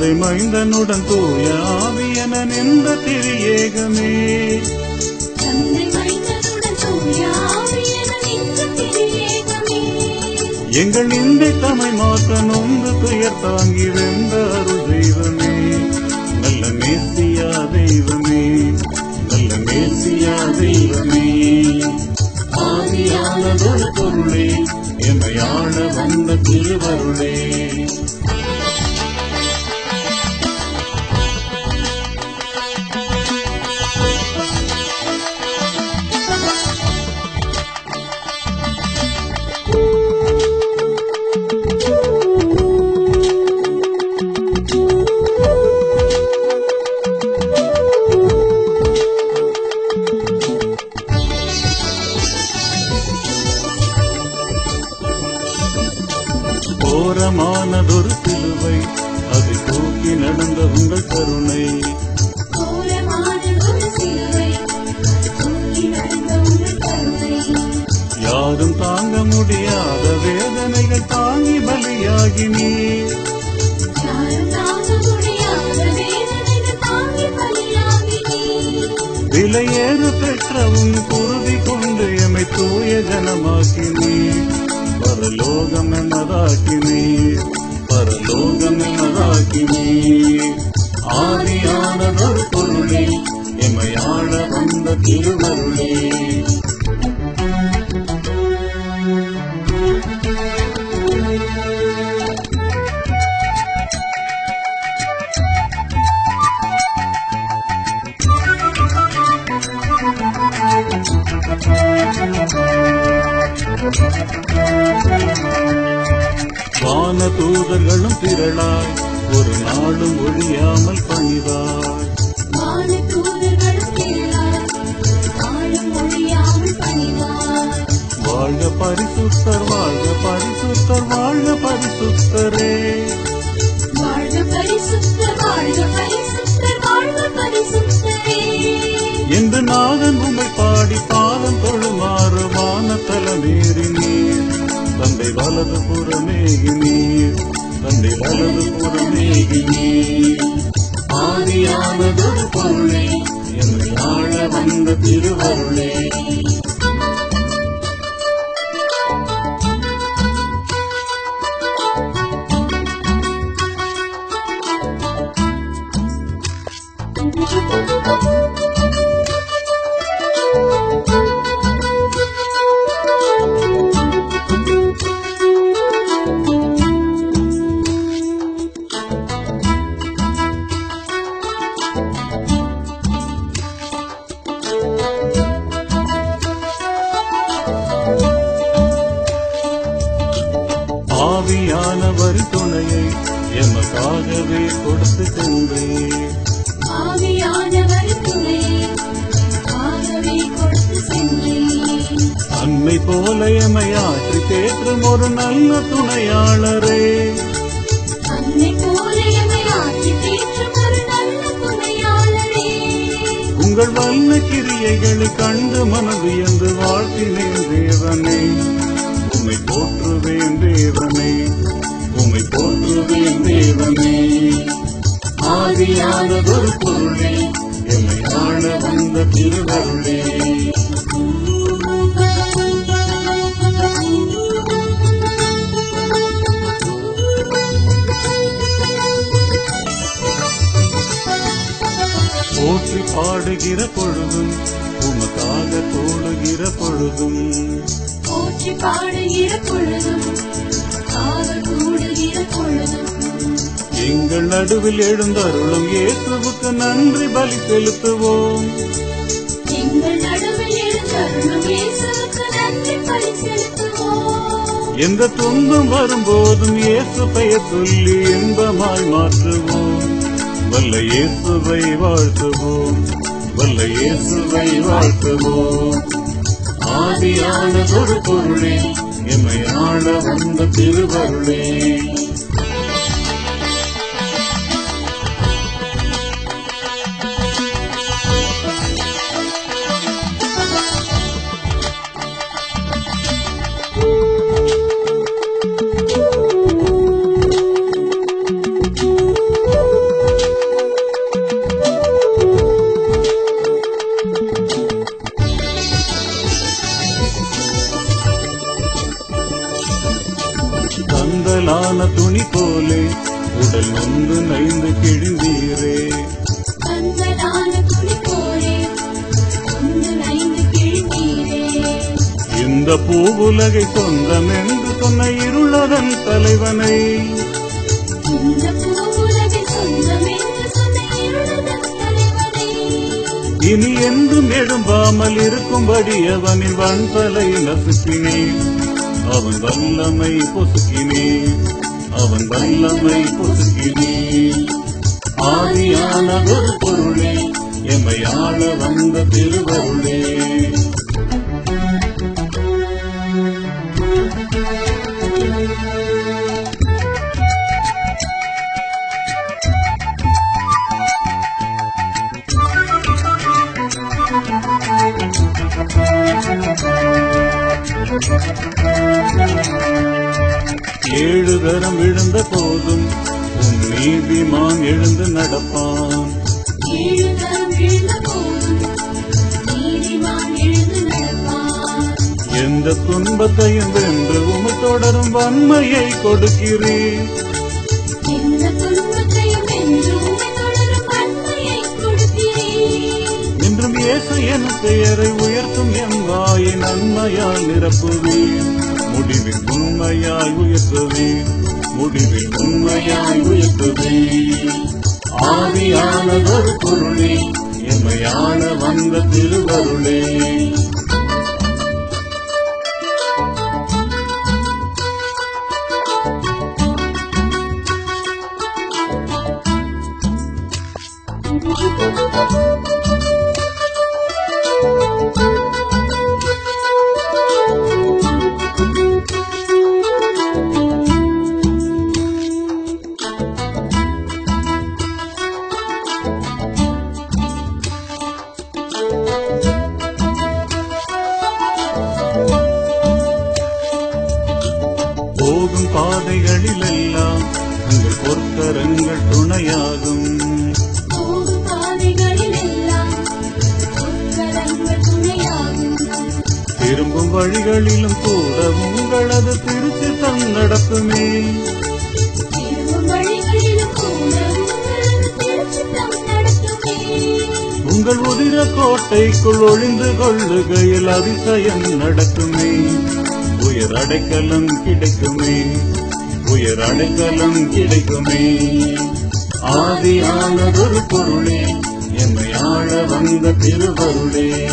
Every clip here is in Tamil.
தந்தை மைந்தனுடன் தூய ஆவியன நின்ற நின்ற திரியேகமே. எங்கள் இந்தை தமை மாற்ற நொந்து துயர் தாங்கி வெந்த அருள் தெய்வமே. நல்ல மேசியா தெய்வமே நல்ல மேசியா தெய்வமே. ஆதியானதொரு பொருளே எமையாள வந்த திருவருளே. எமை தூய ஜனமாக்கி நீ பரலோகம் என்னதாக்கி நீ பரலோகம் என்னதாக்கி நீ ஆதியானதொரு பொருளே தூதர்களும் திரளாய் ஒரு நாளும் ஒழியாமல் பணிவாய் தந்தை வலது புறமேகி நீர் ஆதியானதொரு பொருளே என்னை ஆழ வந்த திருவருளே. உங்கள் வல்ல கிரியைகளை கண்டு மனவியந்து வாழ்த்தினேன் தேவனே. உமை போற்றுவேன் தேவனே. உமை போற்றுவேன் தேவனே. ஆதியானதொரு பொருளே என்னை ஆள வந்த திருவருளே. பாடுகிற பொழுதும் உமக்காக தோடுகிற பொழுதும். போற்றி பாடுகிற பொழுதும் கூடுகிற பொழுதும். எங்கள் நடுவில் எழுந்தருளும் இயேசுவுக்கு நன்றி பலி செலுத்துவோம். எங்கள் நடுவில் எழுந்தருளும் இயேசுவுக்கு நன்றி பலி செலுத்துவோம். எந்த துன்பம் வரும்போதும் இயேசு பெயர் சொல்லி இன்பமாய் மாற்றுவோம். வல்ல இயேசுவை வாழ்த்துவோம். வல்ல இயேசுவை வாழ்த்துவோம். ஒரு பொருளே என்னை ஆள வந்த திருவருளே. வல்லமை பொசுக்கினே. அவன் வல்லமை பொசுக்கினே. ஆதியான ஒரு பொருளே எம்மை ஆள வந்த திருவருளே. Thank you. ஏழு தரம் விழுந்த போதும் உன் நீதிமான் எழுந்து நடப்பான். எந்த துன்பத்தையும் வென்று உமை தொடரும் வன்மையை கொடுக்கிறேன். என்றும் இயேசு என் பெயரை உயர்த்தும் என் வாயை நன்மையால் நிரப்புவேன். முடிவில் உண்மையாய் உயர்த்துவேன் முடிவில் உண்மையாய் உயர்த்துவேன் ஆதியானதொரு பொருளே எம்மையான வந்த திருவருளே. கோட்டைக்குள் ஒளிந்து கொள்ளுகையில் அதிசயம் நடக்குமே. உயர் அடைக்கலம் கிடைக்குமே. உயர் அடைக்கலம் கிடைக்குமே. ஆதியானதொரு பொருளே என்னை ஆழ வந்த திருவருளே.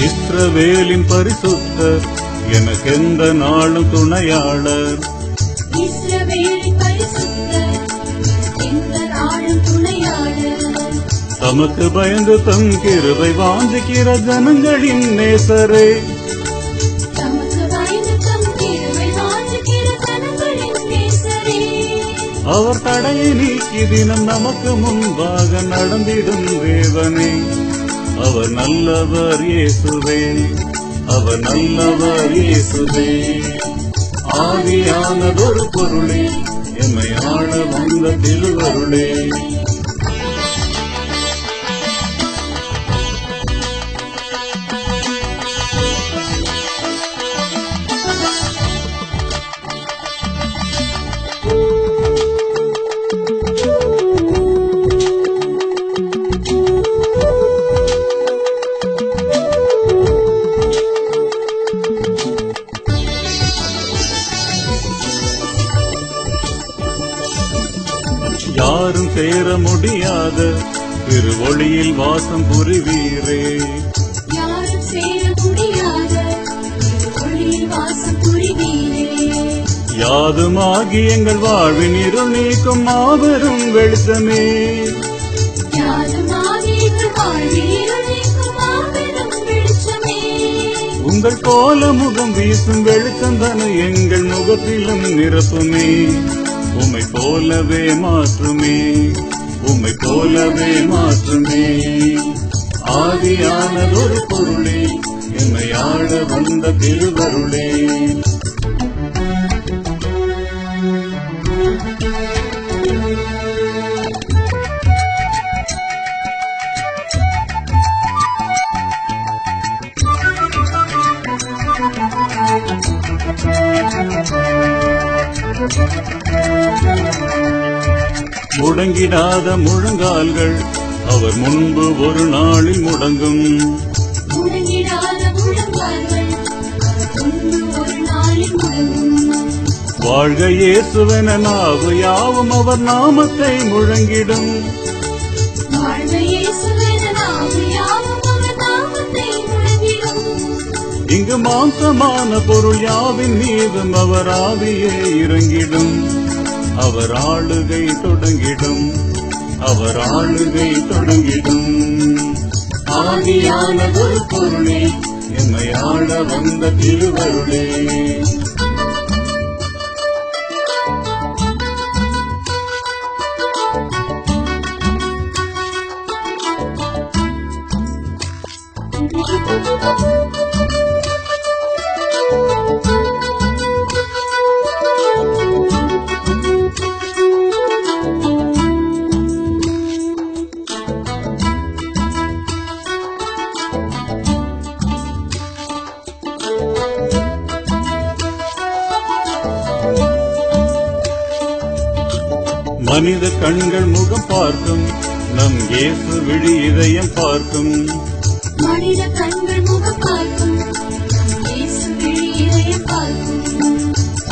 இஸ்ரவேலின் பரிசுத்தர் எனக்கெந்த நாளும் துணையாளர். தமக்கு பயந்து தம் கிருபை வாஞ்சிக்கிற ஜனங்களின் நேசரே. அவர் தடையை நீக்கி தினம் நமக்கு முன்பாக நடந்திடும் தேவனே. அவர் நல்லவர் இயேசுவே. அவர் நல்லவர் இயேசுவே. ஆவியானதொரு பொருளே எம்மை ஆள வந்த திருவருளே. சேர முடியாத திருவொளியில் வாசம் புரிவீரே. யாதுமாகி எங்கள் வாழ்வின் இருள் நீக்கும் மாபெரும் வெளிச்சமே. உங்கள் கோல முகம் வீசும் வெளிச்சம் தானே எங்கள் முகத்திலும் நிரப்புமே. உம்மை போலவே மாற்றுமே. உம்மை போலவே மாற்றுமே. ஆதியானதொரு பொருளே என்னை ஆட வந்த திருவருளே. முடங்கிடாத முழங்கால்கள் அவர் முன்பு ஒரு நாளில் முடங்கும். வாழ்க இயேசுவென நாவு யாவும் அவர் நாமத்தை முழங்கிடும். இங்கு மாம்சமான பொருள் யாவின் மீதும் அவர் ஆவியே இறங்கிடும். அவர் ஆளுகை தொடங்கிடும். அவர் ஆளுகை தொடங்கிடும். ஆதியானதொரு பொருளே என்னை ஆள வந்த திருவருளே. மனித கண்கள் முகம் பார்க்கும். நம் இயேசு விழி இதயம் பார்க்கும். மனித கண்கள் முகம் பார்க்கும்.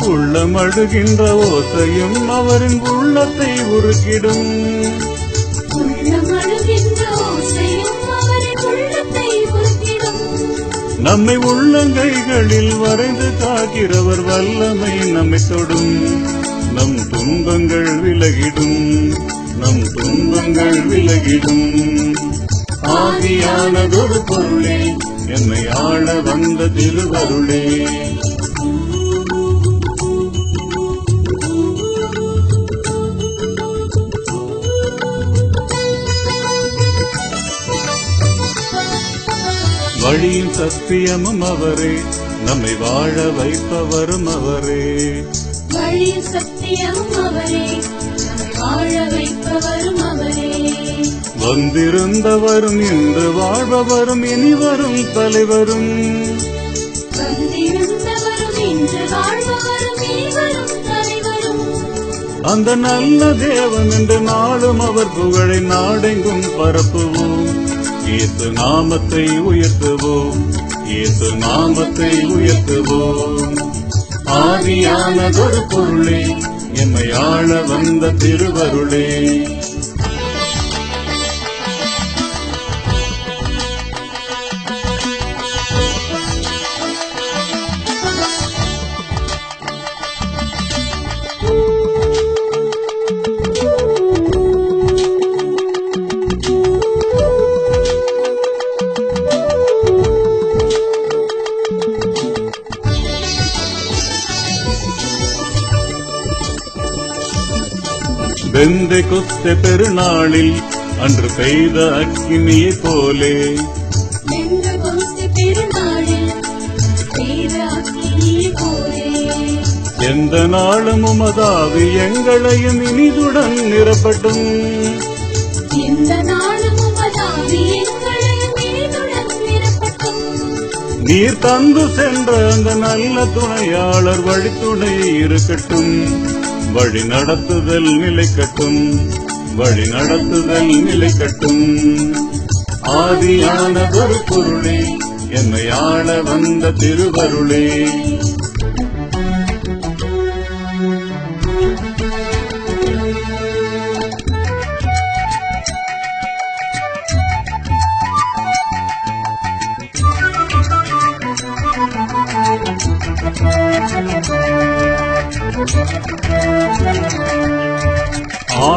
உள்ளம் அழுகின்ற ஓசையும் அவரின் உள்ளத்தை உருக்கிடும். உள்ளம் அழுகின்ற ஓசையும் அவரின் உள்ளத்தை உருக்கிடும். நம்மை உள்ளங்கைகளில் வரைந்து காக்கிறவர் வல்லமை நம்மை தொடும். நம் துன்பங்கள் விலகிடும். நம் துன்பங்கள் விலகிடும். ஆதியானதொரு பொருளே என்னை ஆள வந்த திருவருளே. வழியின் சத்தியமும் அவரே நம்மை வாழ வைப்பவரும் அவரே. வழியில் சத்தியமும் அவரே வாழ வைப்பவரும் அவரே. வந்திருந்தவரும் இன்று வாழ்பவரும் இனிவரும் தலைவரும். வந்திருந்தவரும் இன்று வாழ்பவரும் இனிவரும் தலைவரும். அந்த நல்ல தேவன் என்று நாளும் அவர் புகழை நாடெங்கும் பரப்புவோம். இயேசு நாமத்தை உயர்த்துவோம். இயேசு நாமத்தை உயர்த்துவோம். ஆதியானதொரு பொருளே என்னை ஆள வந்த திருவருளே. வெந்தை கொத்த பெருநாளில் அன்று பெய்த கொஸ்து அக்கினியை போலே. எந்த நாளும் உமதாவி எங்களையும் இனிதுடன் நிரப்பட்டும். எந்த நாளும் உமதாவி எங்களையும் இனிதுடன் நிரப்பட்டும். நீர் தந்து சென்ற அந்த நல்ல துணையாளர் வழித்துணை இருக்கட்டும். வழி நடத்துதல் நிலை கட்டும். வழி நடத்துதல் நிலை நிலைக்கட்டும் ஆதியானதொரு பொருளே என்னை ஆள வந்த திருவருளே.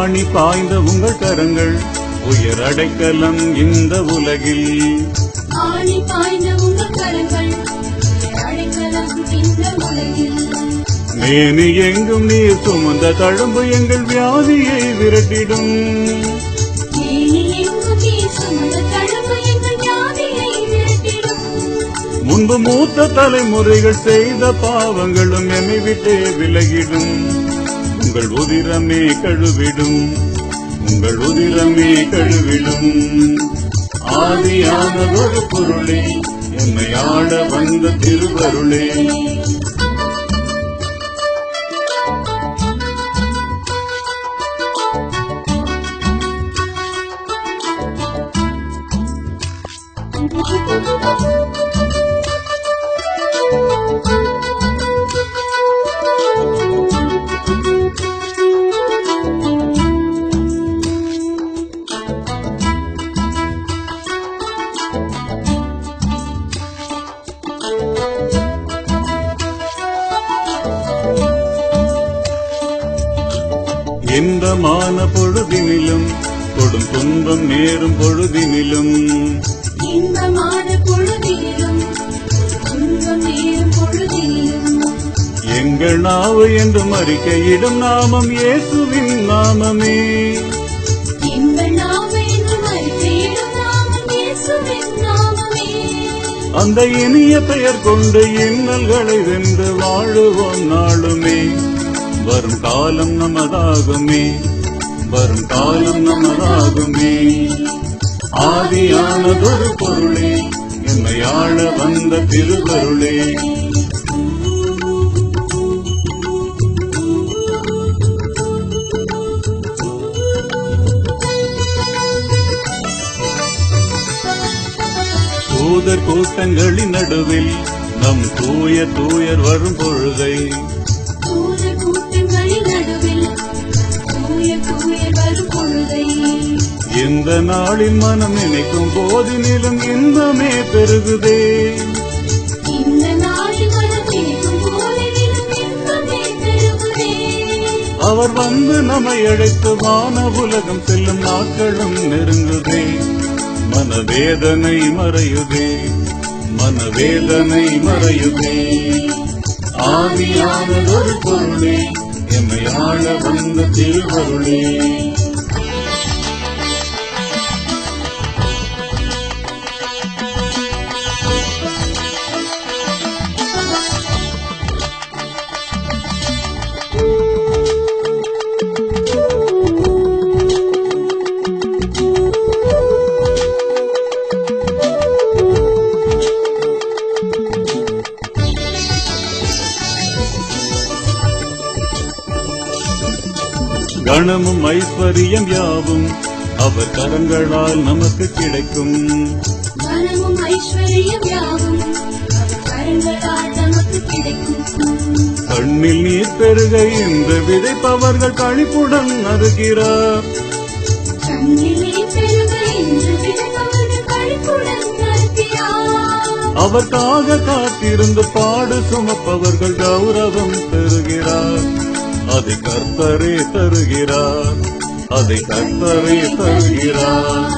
ஆணி பாய்ந்த உங்கள் கரங்கள் உயர் அடைக்கலம் இந்த உலகில். ஆணி பாய்ந்த உங்கள் கரங்கள் அடைக்கலம் இந்த உலகில். மேனி எங்கும் நீர் சுமந்த தழும்பு எங்கள் வியாதியை விரட்டிடும். மேனி எங்கும் நீ சுமந்த தழும்பு எங்கள் வியாதியை விரட்டிடும். முன்பு மூத்த தலைமுறைகள் செய்த பாவங்களும் என்னை விட்டே விலகிடும். உங்கள் உதிரமே கழுவிடும். உங்கள் உதிரமே கழுவிடும். ஆதியான ஒரு பொருளே என்னை ஆட வந்த திருவருளே. இன்பமான பொழுதினிலும் கொடும் துன்பம் நேரும் பொழுதினிலும். எங்கள் நாவு என்றும் அறிக்கையிடும் நாமம் இயேசுவின் நாமமே. அந்த இனிய பெயர் கொண்டு இன்னல்களை வென்று வாழுவோம் நாளுமே. வரும் காலம் நமதாகுமே. வரும் காலம் நமதாகுமே. ஆதியானதொரு பொருளே என்னை ஆள வந்த திருவருளே. தூதர் கூட்டங்களின் நடுவில் நம் தூய தூயர் வரும் பொழுதை இந்த நாளில் மனம் நினைக்கும் போதினிலும் இன்பமே பெருகுதே. அவர் வந்து நம்மை அழைத்து வான உலகம் செல்லும் நாட்களும் நெருங்குதே. மனவேதனை மறையுதே மனவேதனை மறையுதே. ஆவியானதொரு பொருளே எம்மை ஆள வந்த திருவருளே. கணமும் ஐஸ்வர்யம் யாவும். அவர் கரங்களால் நமக்கு கிடைக்கும். ஐஸ்வர்யம் யாவும். கண்ணில் நீர் பெருக என்று விதைப்பவர்கள் கழிப்புடன் அருகிறார் அவர்க்காக காத்திருந்து பாடு சுமப்பவர்கள் கௌரவம் பெறுகிறார். அதை கர்த்தரே தருகிறார். அதை கர்த்தரே தருகிறார்.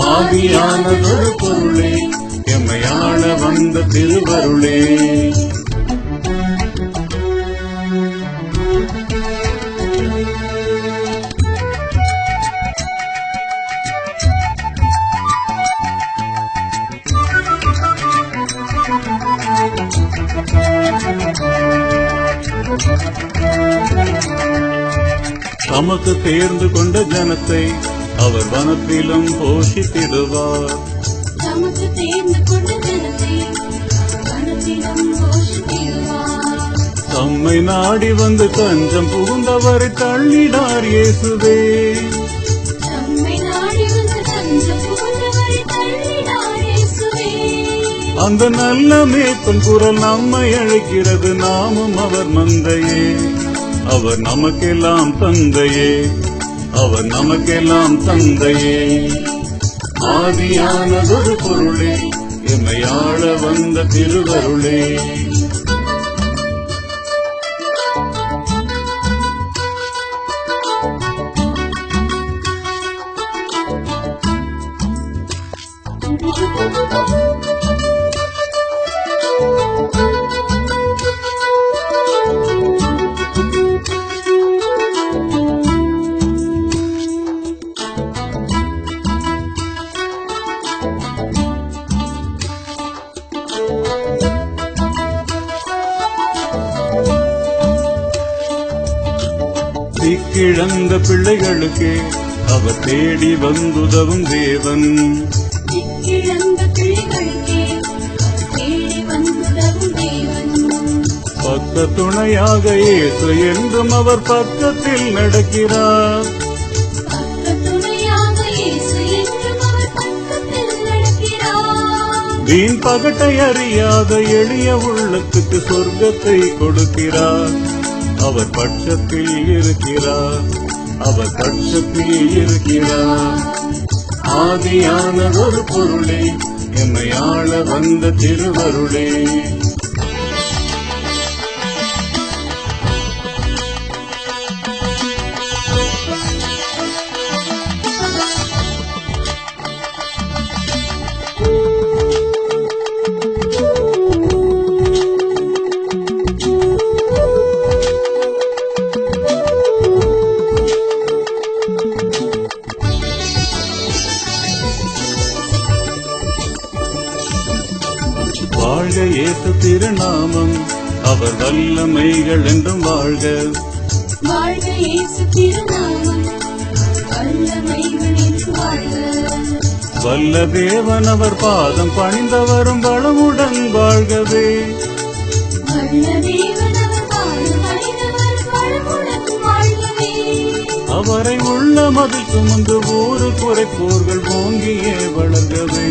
ஆதியானதொரு பொருளே எம்மையான வந்த திருவருளே. தமக்கு தேர்ந்து கொண்ட ஜனத்தை அவர் வனத்திலும் போஷித்திடுவார். தேர்ந்து கொண்ட ஜனத்தை தம்மை நாடி வந்து தஞ்சம் புகுந்தவரை தள்ளினார் இயேசுவே. அந்த நல்ல மேய்ப்பன் குரல் நம்மை அழைக்கிறது. நாமும் அவர் மந்தையே. அவர் நமக்கெல்லாம் தந்தையே. அவர் நமக்கெல்லாம் தந்தையே. ஆதியானதொரு பொருளே எம்மை ஆள வந்த திருவருளே. சிக்கிழந்த பிள்ளைகளுக்கு அவர் தேடி வந்துதவும் தேவன். பக்க துணையாக இயேசு என்றும் அவர் பக்கத்தில் நடக்கிறார். வீண் பகட்டை அறியாத எளிய உள்ளத்துக்கு சொர்க்கத்தை கொடுக்கிறார். அவர் பட்சத்தில் இருக்கிறார். அவர் பட்சத்தில் இருக்கிறார். ஆதியான ஒரு பொருளே என்னை ஆள வந்த திருவருளே. வல்ல தேவன் அவர் பாதம் பணிந்தவரும் வளமுடன் வாழ்கவே. அவர் உள்ள மதில் சுமந்து ஊரு குறைப்போர்கள் ஓங்கியே வளர்கவே.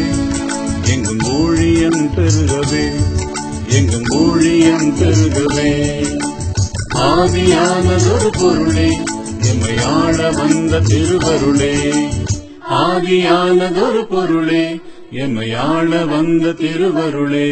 எங்கும் ஊழியம் பெருகவே எங்கும் ஊழியம் பெருகவே. ஆதியானதொரு பொருளே எம்மை ஆள வந்த திருவருளே. ஆதியானதொரு பொருளே எம்மை வந்த திருவருளே.